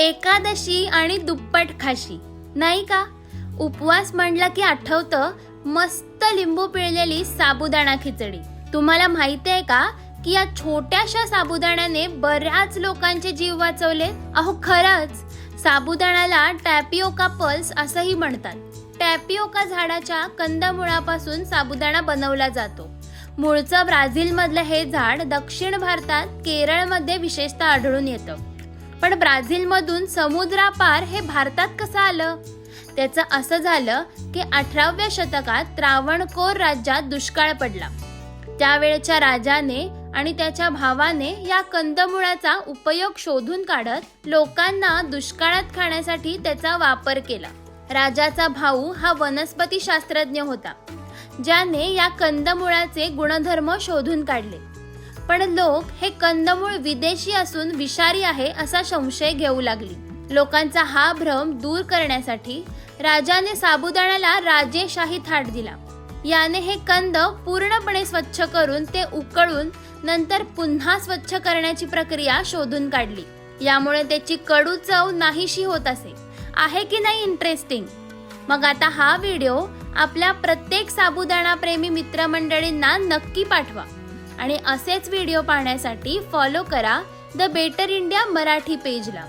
एकादशी आणि दुप्पट खाशी. नाही का? उपवास म्हणला की आठवतं मस्त लिंबू पिळलेली साबुदाणा खिचडी. तुम्हाला माहिती आहे का की या छोट्याशा साबुदाण्याने बऱ्याच लोकांचे जीव वाचवले? अहो खरंच. साबुदाण्याला टॅपिओका पल्स असंही म्हणतात. टॅपिओका झाडाच्या कंदमुळापासून साबुदाणा बनवला जातो. मूळचं ब्राझीलमधलं हे झाड दक्षिण भारतात केरळमध्ये विशेषतः आढळून येतं. पण ब्राझीलमधून समुद्रापार हे भारतात कसं आलं? त्याचं असं झालं की अठराव्या शतकात त्रावणकोर राज्यात दुष्काळ पडला. त्यावेळच्या राजाने आणि त्याच्या भावाने या कंदमुळाचा उपयोग शोधून काढत लोकांना दुष्काळात खाण्यासाठी त्याचा वापर केला. राजाचा भाऊ हा वनस्पती शास्त्रज्ञ होता ज्याने या कंदमुळाचे गुणधर्म शोधून काढले. पण लोक हे कंदमूळ विदेशी असून विषारी आहे असा संशय घेऊ लागली. लोकांचा हा भ्रम दूर करण्यासाठी राजाने साबुदाण्याला राजेशाही थाट दिला. याने हे कंद पूर्णपणे स्वच्छ करून ते उकळून नंतर पुन्हा स्वच्छ करण्याची प्रक्रिया शोधून काढली. यामुळे त्याची कडू चव नाहीशी होत असे. आहे की नाही इंटरेस्टिंग मग आता हा व्हिडिओ आपल्या प्रत्येक साबुदाणा प्रेमी मित्रमंडळींना नक्की पाठवा. आणि असेच व्हिडिओ पाहण्यासाठी फॉलो करा द बेटर इंडिया मराठी पेजला